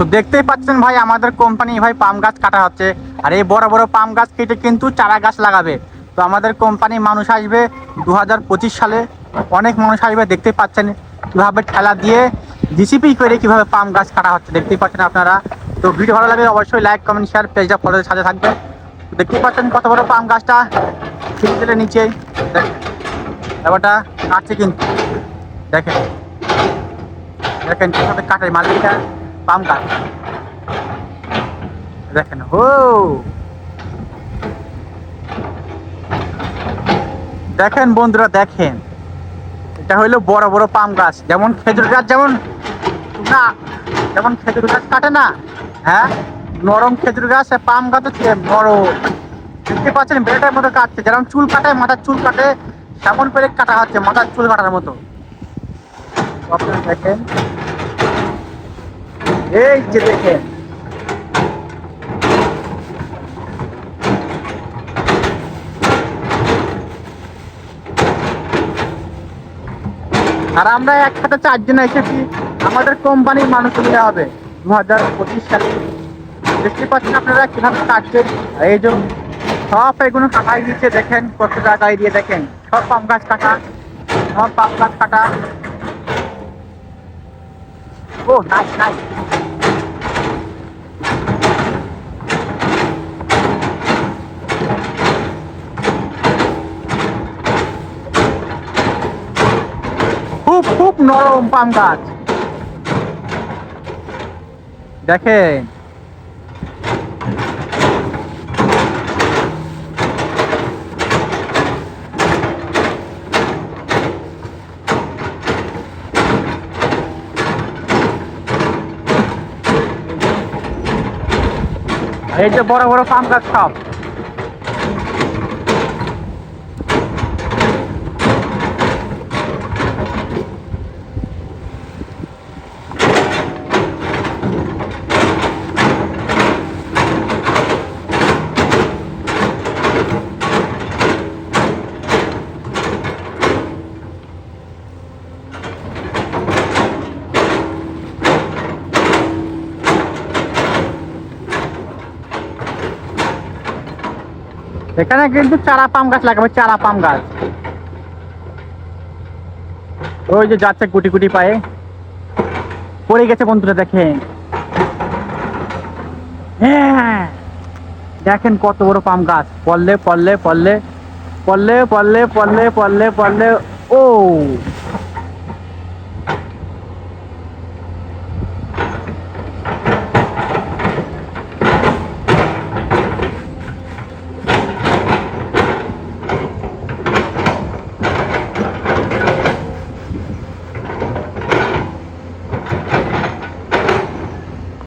তো দেখতেই পাচ্ছেন ভাই, আমাদের কোম্পানি ভাই পাম গাছ কাটা হচ্ছে। আর এই বড় বড় পাম গাছ কেটে কিন্তু চারা গাছ লাগাবে। তো আমাদের কোম্পানি মানুষ আসবে দু হাজার পঁচিশ সালে। অনেক মানুষ আসবে, দেখতেই পাচ্ছেন কীভাবে ঠেলা দিয়ে জিসিপি করে কীভাবে পাম গাছ কাটা হচ্ছে, দেখতেই পাচ্ছেন আপনারা। তো ভিডিও ভালো লাগলে অবশ্যই লাইক কমেন্ট শেয়ার পেজটা ফলোর সাথে থাকবে দেখতেই পাচ্ছেন কত বড় পাম গাছটা। ছিটে নিচে। দেখেন, ব্যাপারটা কাটছে কিন্তু। দেখেন। দেখেন কীভাবে কাটে মালিকটা। পাম গাছ দেখেন ও দেখেন বন্ধুরা, দেখেন। এটা হইল বড় বড় পাম গাছ। যেমন খেজুর গাছ, যেমন না, যেমন খেজুর গাছ কাটে না হ্যাঁ? নরম খেজুর গাছ পাম গাছ হচ্ছে বড়। দেখতে পাচ্ছেন বেটার মতো কাটছে। যেমন চুল কাটে মাথার চুল কাটে তেমন করে কাটা হচ্ছে, মাথার চুল কাটার মতো। দেখেন এই যে দেখেন আর আমরা একসাথে চারজন এসেছি। আমাদের কোম্পানির মানুষ নিয়ে হবে। দু হাজার পঁচিশ সালে। দেখতে পাচ্ছেন আপনারা কীভাবে কাটছেন এই যে সব এগুলো কাটাই দিচ্ছে দেখেন কত জায়গায় দিয়ে দেখেন। সব পাম গাছ কাটা, সব পাম গাছ কাটা। ও nice, নাই খুব খুব নরম পাম গাছ। দেখেন। এই যে বড় বড় পাম গাছ সব। এখানে কিন্তু চারা পাম গাছ লাগাবে, চারা পাম গাছ। ওই যে যাচ্ছে কুটি কুটি পায়ে। পড়ে গেছে বন্ধুরা, দেখেন। হ্যাঁ দেখেন কত বড় পাম গাছ। পড়লে পড়লে পড়লে পড়লে পড়লে পড়লে পড়লে পড়লে, ও।